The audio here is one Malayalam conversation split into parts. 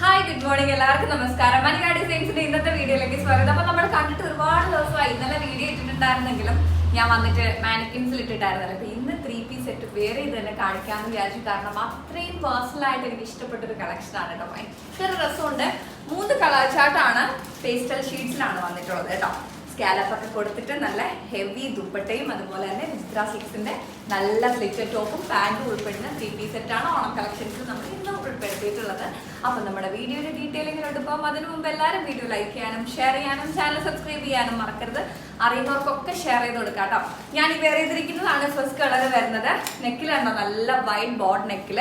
ഹായ് ഗുഡ് മോർണിംഗ് എല്ലാവർക്കും നമസ്കാരം. മനിക ഡിസൈൻസിന്റെ ഇന്നത്തെ വീഡിയോയിലേക്ക് സ്വാഗതം. അപ്പൊ നമ്മൾ കണ്ടിട്ട് ഒരുപാട് ദിവസമായി ഇന്നലെ വീഡിയോ ഇട്ടിട്ടുണ്ടായിരുന്നെങ്കിലും ഞാൻ വന്നിട്ട് മാനിക്കിൻസിൽ ഇട്ടിട്ടായിരുന്നല്ലോ. അപ്പൊ ഇന്ന് ത്രീ പീസ് സെറ്റ് വേറെ ഇത് തന്നെ കാണിക്കാമെന്ന് വിചാരിച്ചു. കാരണം അത്രയും പേഴ്സണൽ ആയിട്ട് എനിക്ക് ഇഷ്ടപ്പെട്ട ഒരു കളക്ഷൻ ആണ് കേട്ടോ. ഭയങ്കര രസമുണ്ട്. മൂന്ന് കളർ ചാർട്ടാണ് പേസ്റ്റൽ ഷീറ്റ്സിലാണ് വന്നിട്ടുള്ളത് കേട്ടോ. സ്കാലപ്പ് ഒക്കെ കൊടുത്തിട്ട് നല്ല ഹെവി ദുപ്പട്ടയും അതുപോലെ തന്നെ വിസ്ത്ര സിക്സിന്റെ നല്ല സ്ലിറ്റർ ടോപ്പും പാന്റും ഉൾപ്പെടുന്ന ത്രീ പീസ് സെറ്റാണ് ഓണം കളക്ഷൻസിൽ ഉൾപ്പെടുത്തിയിട്ടുള്ളത് അപ്പം നമ്മുടെ വീഡിയോയുടെ ഡീറ്റെയിലിങ്ങിലോട്ട് പോകും അതിനു മുമ്പ് എല്ലാവരും വീഡിയോ ലൈക്ക് ചെയ്യാനും ഷെയർ ചെയ്യാനും ചാനൽ സബ്സ്ക്രൈബ് ചെയ്യാനും മറക്കരുത്. അറിയുന്നവർക്കൊക്കെ ഷെയർ ചെയ്ത് കൊടുക്കാം കേട്ടോ. ഞാൻ ഈ വേറെ ചെയ്തിരിക്കുന്നതാണ് ഫസ്റ്റ് കളർ വരുന്നത്. നെക്കിലുണ്ടോ നല്ല വൈറ്റ് ബോർഡ് നെക്കിൽ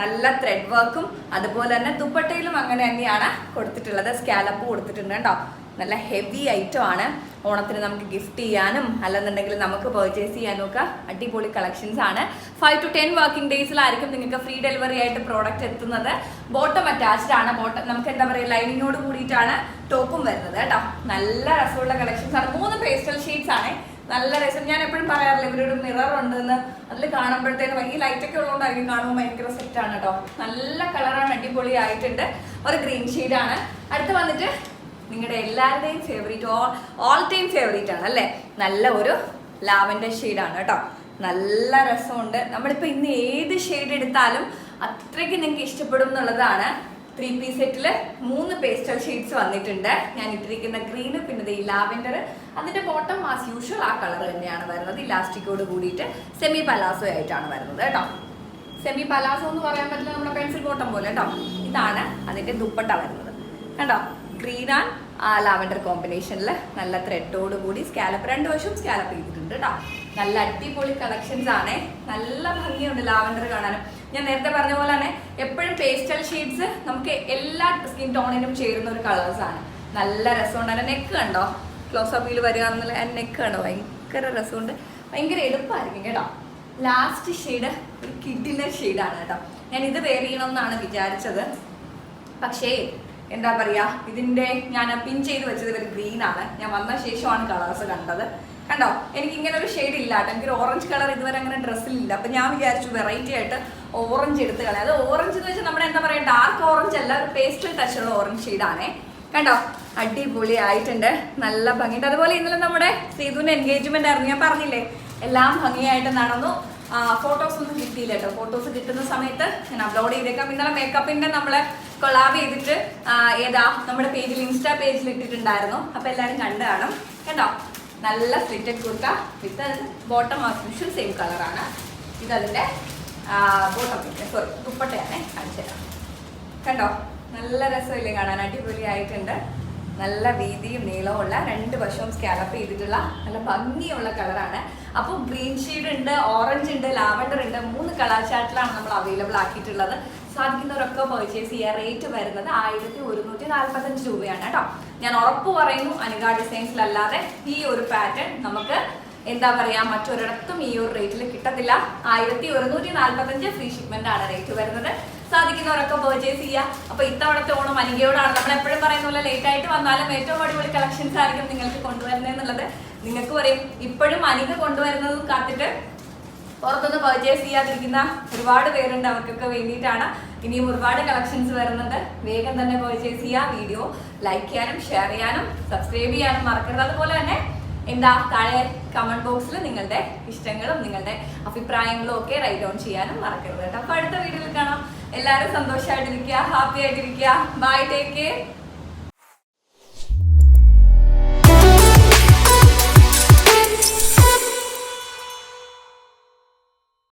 നല്ല ത്രെഡ് വർക്കും അതുപോലെ തന്നെ ദുപ്പട്ടയിലും അങ്ങനെ തന്നെയാണ് കൊടുത്തിട്ടുള്ളത്. സ്കാലപ്പ് കൊടുത്തിട്ടുണ്ട് കേട്ടോ. നല്ല ഹെവി ഐറ്റം ആണ്. ഓണത്തിന് നമുക്ക് ഗിഫ്റ്റ് ചെയ്യാനും അല്ലെന്നുണ്ടെങ്കിൽ നമുക്ക് പർച്ചേസ് ചെയ്യാനും ഒക്കെ അടിപൊളി കളക്ഷൻസ് ആണ്. ഫൈവ് ടു ടെൻ വർക്കിംഗ് ഡേയ്സിലായിരിക്കും നിങ്ങൾക്ക് ഫ്രീ ഡെലിവറി ആയിട്ട് പ്രോഡക്റ്റ് എത്തുന്നത്. ബോട്ടം അറ്റാച്ച്ഡ് ആണ്. ബോട്ടം നമുക്ക് എന്താ പറയുക ലൈനിങ്ങോട് കൂടിയിട്ടാണ് ടോപ്പും വരുന്നത് കേട്ടോ. നല്ല രസമുള്ള കളക്ഷൻസ് ആണ്. മൂന്ന് പേസ്റ്റൽ ഷീറ്റ്സ് ആണ്. നല്ല രസം. ഞാൻ എപ്പോഴും പറയാറില്ല ഇവരൊരു മിറർ ഉണ്ടെന്ന്. അതിൽ കാണുമ്പോഴത്തേനും ഈ ലൈറ്റ് ഒക്കെ ഉള്ളതുകൊണ്ടായിരിക്കും കാണുമ്പോൾ ഭയങ്കര സെറ്റ് ആണ് കേട്ടോ. നല്ല കളറാണ് അടിപൊളി ആയിട്ടുണ്ട്. ഒരു ഗ്രീൻ ആണ്. അടുത്ത് വന്നിട്ട് നിങ്ങളുടെ എല്ലാവരുടെയും favourite all all time favourite ആണ് അല്ലേ? നല്ല ഒരു ലാവൻഡർ ആണ് കേട്ടോ. നല്ല രസമുണ്ട്. നമ്മളിപ്പോൾ ഇന്ന് ഏത് ഷെയ്ഡ് എടുത്താലും അത്രയ്ക്ക് നിങ്ങൾക്ക് ഇഷ്ടപ്പെടും എന്നുള്ളതാണ്. ത്രീ പീസ് സെറ്റിൽ മൂന്ന് പേസ്റ്റൽ ഷെയ്ഡ്സ് വന്നിട്ടുണ്ട്. ഞാൻ ഇട്ടിരിക്കുന്ന ഗ്രീന് പിന്നെ ഈ ലാവൻഡർ. അതിന്റെ ബോട്ടം ആസ് യൂഷ്വൽ ആ കളർ തന്നെയാണ് വരുന്നത്. ഇലാസ്റ്റിക്കോട് കൂടിയിട്ട് സെമി പലാസോ ആയിട്ടാണ് വരുന്നത് കേട്ടോ. സെമി പലാസോ എന്ന് പറയാൻ പറ്റില്ല നമ്മുടെ പെൻസിൽ ബോട്ടം പോലെ കേട്ടോ. ഇതാണ് അതിന്റെ ദുപ്പട്ട വരുന്നത്. കണ്ടോ? ഗ്രീൻ ആൻഡ് ലാവൻഡർ കോമ്പിനേഷനിൽ നല്ല ത്രെഡോട് കൂടി സ്കാലപ്പ് രണ്ട് വശവും സ്കാലപ്പ് ചെയ്തിട്ടുണ്ട് കേട്ടോ നല്ല അടിപൊളി കളക്ഷൻസ് ആണ്. നല്ല ഭംഗിയുണ്ട് ലാവൻഡർ കാണാനും. ഞാൻ നേരത്തെ പറഞ്ഞ പോലെ തന്നെ എപ്പോഴും പേസ്റ്റൽ ഷെയ്ഡ്സ് നമുക്ക് എല്ലാ സ്കിൻ ടോണിനും ചേരുന്ന ഒരു കളേഴ്സ് ആണ്. നല്ല രസമുണ്ട്. അതിന്റെ നെക്ക് കണ്ടോ? ക്ലോസ് അപ്പിൽ വരിക എന്നുള്ള എന്റെ നെക്ക് കണ്ടോ? ഭയങ്കര രസമുണ്ട്. ഭയങ്കര എളുപ്പമായിരിക്കും കേട്ടോ. ലാസ്റ്റ് ഷെയ്ഡ് ഒരു കിഡിലെ ഷെയ്ഡാണ് കേട്ടോ. ഞാൻ ഇത് വെയർ ചെയ്യണമെന്നാണ് വിചാരിച്ചത്. പക്ഷേ എന്താ പറയാ ഇതിന്റെ ഞാൻ പിൻ ചെയ്ത് വെച്ചത് ഒരു ഗ്രീൻ ആണ്. ഞാൻ വന്ന ശേഷമാണ് കളേഴ്സ് കണ്ടത്. കണ്ടോ? എനിക്ക് ഇങ്ങനെ ഒരു ഷെയ്ഡ് ഇല്ല കേട്ടോ. എനിക്ക് ഓറഞ്ച് കളർ ഇതുവരെ അങ്ങനെ ഡ്രസ്സിലില്ല അപ്പൊ ഞാൻ വിചാരിച്ചു വെറൈറ്റി ആയിട്ട് ഓറഞ്ച് എടുത്ത് കളയാം. അത് ഓറഞ്ച് എന്ന് വെച്ചാൽ നമ്മുടെ എന്താ പറയാ ഡാർക്ക് ഓറഞ്ച് അല്ല ഒരു പേസ്റ്റൽ ടച്ചുള്ള ഓറഞ്ച് ഷെയ്ഡാണേ കണ്ടോ? അടിപൊളി ആയിട്ടുണ്ട് നല്ല ഭംഗിയുണ്ട്. അതുപോലെ ഇന്നലെ നമ്മുടെ സീതുവിന്റെ എൻഗേജ്മെന്റ് ആയിരുന്നു. ഞാൻ പറഞ്ഞില്ലേ? എല്ലാം ഭംഗിയായിട്ട് നടന്നു ഫോട്ടോസ് ഒന്നും കിട്ടിയില്ല കേട്ടോ. ഫോട്ടോസ് കിട്ടുന്ന സമയത്ത് ഞാൻ അപ്ലോഡ് ചെയ്തേക്കാം. ഇന്നലെ മേക്കപ്പിന്റെ നമ്മളെ കൊളാബ് ചെയ്തിട്ട് ഏതാ നമ്മുടെ പേജിൽ ഇൻസ്റ്റാ പേജിൽ ഇട്ടിട്ടുണ്ടായിരുന്നു. അപ്പൊ എല്ലാരും കണ്ടു കാണും. കേട്ടോ? നല്ല slitted kurta with bottom as usual same കളറാണ് ഇതതിന്റെ ബോട്ടം സോറി ദുപ്പട്ടയാണ്. കാണിച്ചു തരാം കണ്ടോ? നല്ല രസമില്ലേ കാണാൻ? അടിപൊളിയായിട്ടുണ്ട്. നല്ല വീതിയും നീളവും ഉള്ള രണ്ട് വശവും സ്കാലപ്പ് ചെയ്തിട്ടുള്ള നല്ല ഭംഗിയുള്ള കളറാണ് അപ്പോൾ ഗ്രീൻ ഷെയ്ഡ് ഉണ്ട് ഓറഞ്ച് ഉണ്ട് ലാവൻഡർ ഉണ്ട് മൂന്ന് കളർ ചാർട്ടിലാണ് നമ്മൾ അവൈലബിൾ ആക്കിയിട്ടുള്ളത്. സാധിക്കുന്നവരൊക്കെ പർച്ചേസ് ചെയ്യുക റേറ്റ് വരുന്നത് ആയിരത്തി ഒരുന്നൂറ്റി നാൽപ്പത്തഞ്ച് രൂപയാണ് കേട്ടോ. ഞാൻ ഉറപ്പ് പറയുന്നു അനുഗാ ഡിസൈൻസിലല്ലാതെ ഈ ഒരു പാറ്റേൺ നമുക്ക് എന്താ പറയാ മറ്റൊരിടത്തും ഈ ഒരു റേറ്റിൽ കിട്ടത്തില്ല. ആയിരത്തി ഒരുന്നൂറ്റി നാല്പത്തഞ്ച് ഫ്രീ ഷിപ്മെന്റ് ആണ് റേറ്റ് വരുന്നത്. സാധിക്കുന്നവരൊക്കെ പർച്ചേസ് ചെയ്യുക അപ്പൊ ഇത്തവണത്തെ ഓണം അനികയോടാണ്. നമ്മൾ എപ്പോഴും പറയുന്ന പോലെ ലേറ്റ് ആയിട്ട് വന്നാലും ഏറ്റവും അടിപൊളി കളക്ഷൻസ് ആയിരിക്കും നിങ്ങൾക്ക് കൊണ്ടുവരുന്നത് നിങ്ങൾക്ക് പറയും ഇപ്പോഴും അനിക കൊണ്ടുവരുന്നതും കാത്തിട്ട് പുറത്തുനിന്ന് പർച്ചേസ് ചെയ്യാതിരിക്കുന്ന ഒരുപാട് പേരുണ്ട് അവർക്കൊക്കെ വേണ്ടിയിട്ടാണ്. ഇനിയും ഒരുപാട് കളക്ഷൻസ് വരുന്നുണ്ട് വേഗം തന്നെ പർച്ചേസ് ചെയ്യുക വീഡിയോ ലൈക്ക് ചെയ്യാനും ഷെയർ ചെയ്യാനും സബ്സ്ക്രൈബ് ചെയ്യാനും മറക്കരുത്. അതുപോലെ തന്നെ എന്താ? താഴെ കമന്റ് ബോക്സിൽ നിങ്ങളുടെ ഇഷ്ടങ്ങളും നിങ്ങളുടെ അഭിപ്രായങ്ങളും ഒക്കെ റൈറ്റ് ഡൗൺ ചെയ്യാനും മറക്കരുത് കേട്ടോ. അപ്പൊ അടുത്ത വീഡിയോയിൽ കാണാം. എല്ലാവരും സന്തോഷമായിട്ടിരിക്കുക ഹാപ്പി ആയിട്ടിരിക്കുക. Bye take care